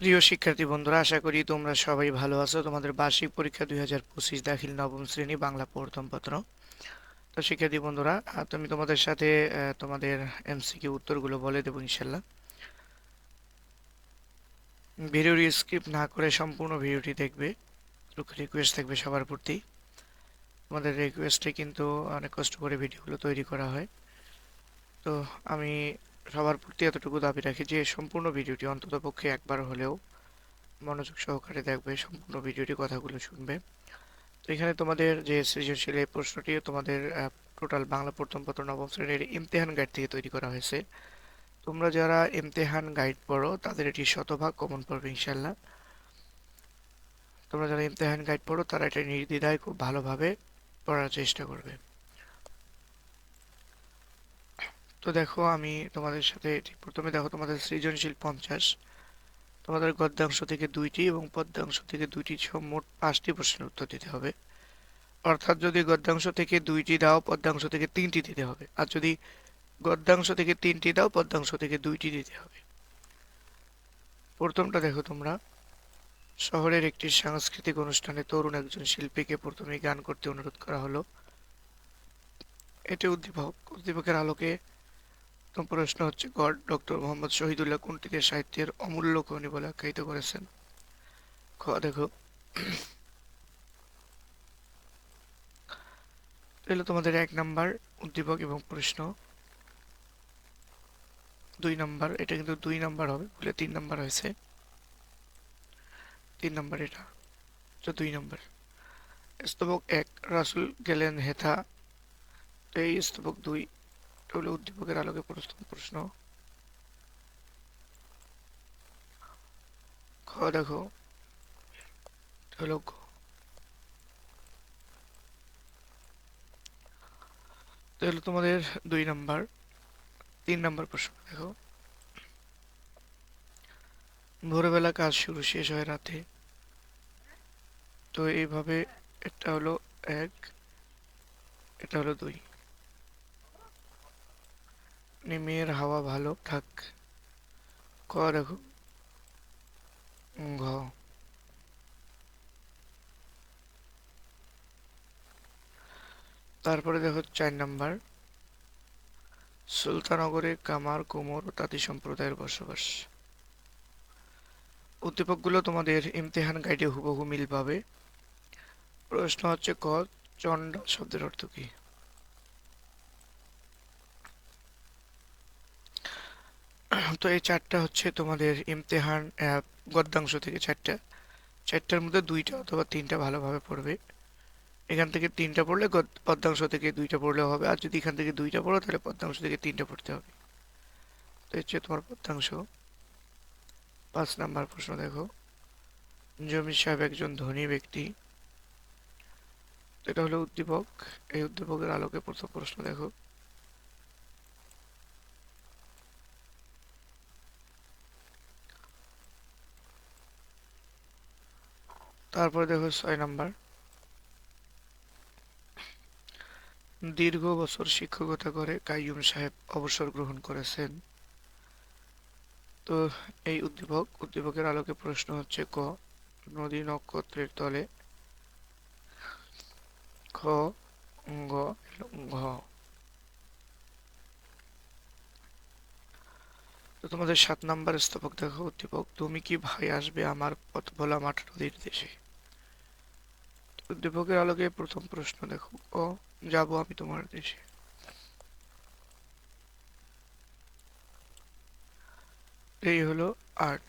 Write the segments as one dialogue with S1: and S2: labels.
S1: প্রিয় শিক্ষার্থী বন্ধুরা, আশা করি তোমরা সবাই ভালো আছো। তোমাদের বার্ষিক পরীক্ষা দুই হাজার পঁচিশ দাখিল নবম শ্রেণি বাংলা প্রথম পত্র। তো শিক্ষার্থী বন্ধুরা তুমি তোমাদের সাথে তোমাদের এমসিকিউ উত্তরগুলো বলে দেবো ইনশাল্লাহ। ভিডিওর স্ক্রিপ্ট না করে সম্পূর্ণ ভিডিওটি দেখবে। রিকোয়েস্ট থাকবে সবার প্রতি। তোমাদের রিকোয়েস্টে কিন্তু অনেক কষ্ট করে ভিডিওগুলো তৈরি করা হয়। তো আমি সবার প্রতি এতটুকু দাবি রাখি যে, সম্পূর্ণ ভিডিওটি অন্ততপক্ষে একবার হলেও মনোযোগ সহকারে দেখবে, সম্পূর্ণ ভিডিওটি কথাগুলো শুনবে। তো এখানে তোমাদের যে সৃজনশীল এই প্রশ্নটি, তোমাদের টোটাল বাংলা প্রথম পত্র নবম শ্রেণির ইমতেহান গাইড থেকে তৈরি করা হয়েছে। তোমরা যারা ইমতেহান গাইড পড়ো, তাদের এটি শতভাগ কমন পড়বে ইনশাল্লাহ তোমরা যারা ইমতেহান গাইড পড়ো, তারা এটা নির্দ্বিধায় খুব ভালোভাবে পড়ার চেষ্টা করবে। তো দেখো, আমি তোমাদের সাথে প্রথমে দেখো তোমাদের সৃজনশীল পঞ্চাশ, তোমাদের গদ্যাংশ থেকে দুইটি এবং পদ্যাংশ থেকে দুইটি সহ মোট পাঁচটি প্রশ্নের উত্তর দিতে হবে। অর্থাৎ যদি গদ্যাংশ থেকে দুইটি দাও, পদ্যাংশ থেকে তিনটি দিতে হবে। আর যদি গদ্যাংশ থেকে তিনটি দাও, পদ্যাংশ থেকে দুইটি দিতে হবে। প্রথমটা দেখো তোমরা। শহরের একটি সাংস্কৃতিক অনুষ্ঠানে তরুণ একজন শিল্পীকে প্রথমে গান করতে অনুরোধ করা হলো। এটি উদ্দীপক, উদ্দীপকের আলোকে প্রথম প্রশ্ন হচ্ছে, গড ডক্টর মোহাম্মদ শহীদুল্লাহ কোনটিকে সাহিত্যের অমূল্য খনি বলে আখ্যায়িত করেছেন? খ, দেখো। এলো তোমাদের এক নাম্বার উদ্দীপক এবং প্রশ্ন। দুই নাম্বার, এটা কিন্তু দুই নাম্বার হবে, বলে তিন নাম্বার হয়েছে। তিন নাম্বার এটা তো দুই নাম্বার। স্তবক এক, রাসুল গেলেন হেথা। এই স্তবক দুই হলো উদ্দীপকের আলোকে প্রথম প্রশ্ন। খ দেখো হলো গ। তো হলো তোমাদের দুই নাম্বার, তিন নাম্বার প্রশ্ন, দেখো। ভোরবেলা কাজ শুরু শেষ হয় রাতে। তো এইভাবে এটা হলো এক, এটা হলো দুই। নিমের হাওয়া ভালো থাক ক দেখো ঘ তারপরে দেখো চার নাম্বার। সুলতানগরে কামার, কুমোর ও তাঁতি সম্প্রদায়ের বসবাস। উদ্দীপকগুলো তোমাদের ইমতেহান গাইডে হুবহু মিল পাবে। প্রশ্ন হচ্ছে ক চন্ডাল শব্দের অর্থ কি? তো এই চারটা হচ্ছে তোমাদের ইমতেহান গদ্যাংশ থেকে চারটা। চারটার মধ্যে দুইটা অথবা তিনটা ভালোভাবে পড়বে। এখান থেকে তিনটা পড়লে পদ্যাংশ থেকে দুইটা পড়লেও হবে। আর যদি এখান থেকে দুইটা পড়ো, তাহলে পদ্যাংশ থেকে তিনটা পড়তে হবে। তো হচ্ছে তোমার পদ্যাংশ। পাঁচ নাম্বার প্রশ্ন দেখো। জমির সাহেব একজন ধনী ব্যক্তি। এটা হলো উদ্দীপক। এই উদ্দীপকের আলোকে প্রথম প্রশ্ন দেখো। তারপরে দেখো ছয় নাম্বার। দীর্ঘ বছর শিক্ষকতা করে কাইয়ুম সাহেব অবসর গ্রহণ করেছেন। তো এই উদ্দীপক, উদ্দীপকের আলোকে প্রশ্ন হচ্ছে ক, নদী নক্ষত্রের তলে খ গ ঘ তো তোমাদের সাত নাম্বার স্তবক দেখো উদ্দীপক, তুমি কি ভাই আসবে আমার পথ ভোলা মাঠ নদীর দেশে? উদ্দীপকের আলোকে প্রথম প্রশ্ন দেখো। ক যাব আমি তোমার দেশে। এই হলো আট।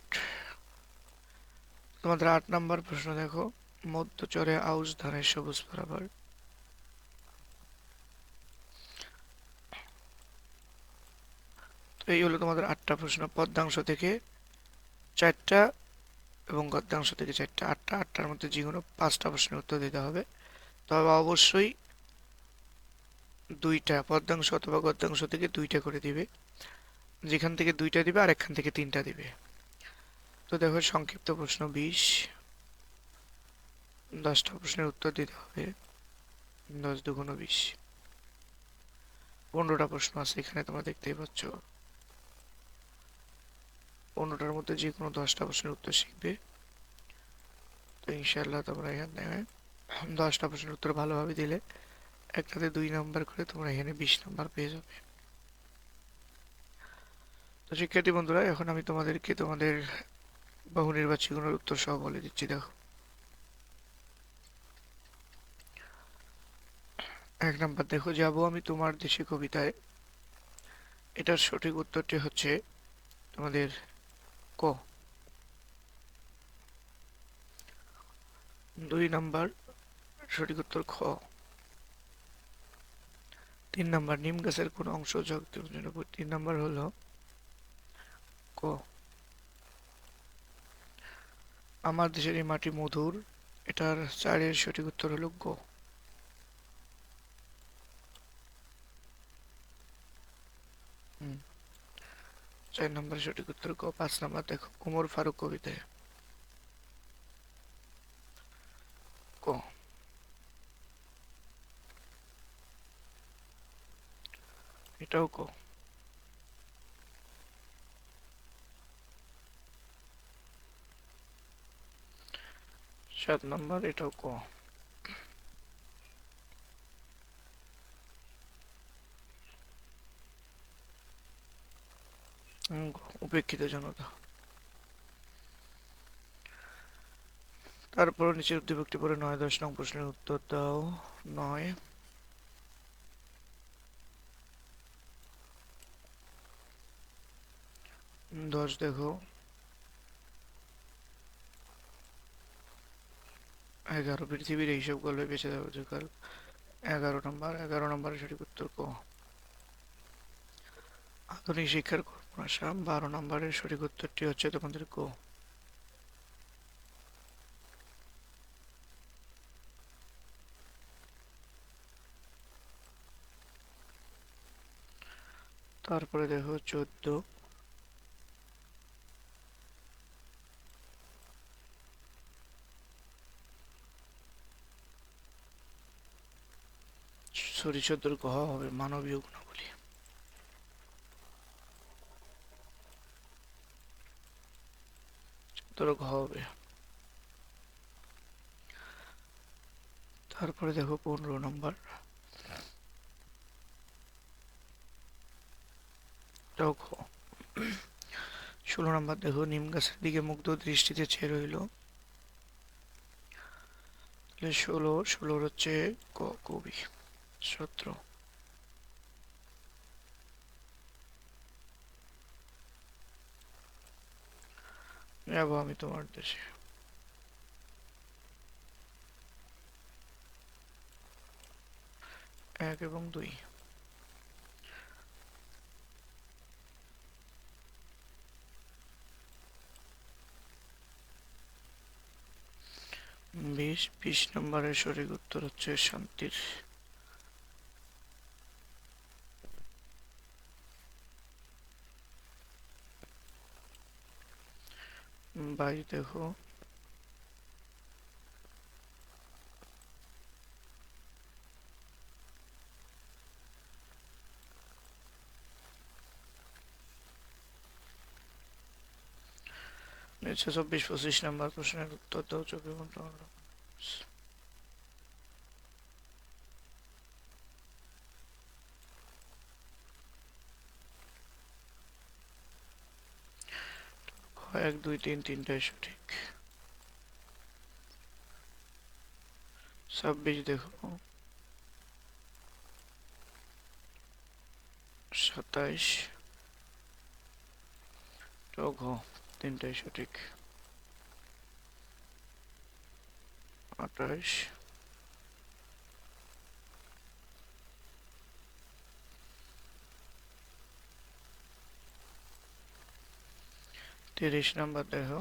S1: তোমাদের আট নাম্বার প্রশ্ন দেখো। মধ্যচরে আউশ ধানের সবুজ বরাবর। এই হলো তোমাদের আটটা প্রশ্ন। পদ্মাংশ থেকে চারটা এবং গদ্যাংশ থেকে চারটা, আটটা, আটটার মধ্যে যে কোনো পাঁচটা প্রশ্নের উত্তর দিতে হবে। তবে অবশ্যই দুইটা, পদ্যাংশ অথবা গদ্যাংশ থেকে দুইটা করে দিবে। যেখান থেকে দুইটা দিবে আর এখান থেকে তিনটা দিবে। তো দেখো সংক্ষিপ্ত প্রশ্ন বিশ। দশটা প্রশ্নের উত্তর দিতে হবে। দশ দুগুণ বিশ। পনেরোটা প্রশ্ন আছে, এখানে তোমরা দেখতেই পাচ্ছ। পনেরোটার মধ্যে যে কোনো দশটা প্রশ্নের উত্তর শিখবে। তো ইনশাল্লাহ তোমরা এখানে দশটা প্রশ্নের উত্তর ভালোভাবে দিলে একটাতে দুই নাম্বার করে তোমরা এখানে বিশ নাম্বার পেয়ে যাবে। তো শিক্ষার্থী বন্ধুরা, এখন আমি তোমাদেরকে তোমাদের বহু নির্বাচনের উত্তর সহ বলে দিচ্ছি, দেখো। এক নাম্বার, দেখো, যাব আমি তোমার দেশে কবিতায়। এটার সঠিক উত্তরটি হচ্ছে তোমাদের ক? দুই নাম্বার, সঠিক উত্তর খ। তিন নাম্বার, নিম গাছের কোন অংশ জগতের তিন নাম্বার হলো ক। আমার দেশের এই মাটি মধুর, এটার চারের সঠিক উত্তর হলো গ। হুম। চার নম্বর সঠিক উত্তর ক, পাঁচ নম্বর দেখো উমর ফারুক কবিতায়। ক। এটাও ক। সাত নম্বর, এটাও ক। উপেক্ষিত জনতা তারপর নিচের উদ্দীপকটি পরে নয় দশ নং প্রশ্নের উত্তর দাও নয় দশ দেখো এগারো পৃথিবীর এইসব গল্পে বেঁচে কাল এগারো নম্বর এগারো নম্বরের সঠিক উত্তর ক আধুনিক শিক্ষার কর্মশা বারো নম্বরের সঠিক উত্তরটি হচ্ছে তোমাদের ক। তারপরে দেখো চোদ্দ। সরি, চোদ্দোর ক হবে, মানবীয় গুণাবলী। চোদ্দোর ঘ হবে। তারপরে দেখো পনেরো নম্বর। ঘ ষোলো নম্বর দেখো, নিম গাছের দিকে মুগ্ধ দৃষ্টিতে চেয়ে রইল। ষোলো, ষোলোর হচ্ছে ক, কবি, সতেরো। যাব আমি তোমার দেশে এক এবং দুই বিশ বিশ নম্বরের সঠিক উত্তর হচ্ছে শান্তির বাইশ দেখো নিচে চব্বিশ পঁচিশ নাম্বার প্রশ্নের উত্তর দাও চব্বিশ ঘণ্টা। এক দুই তিন তিনটাই সঠিক ছাব্বিশ দেখো। সাতাইশ। ঘ তিনটাই সঠিক আঠাইশ তিরিশ নম্বর দেখো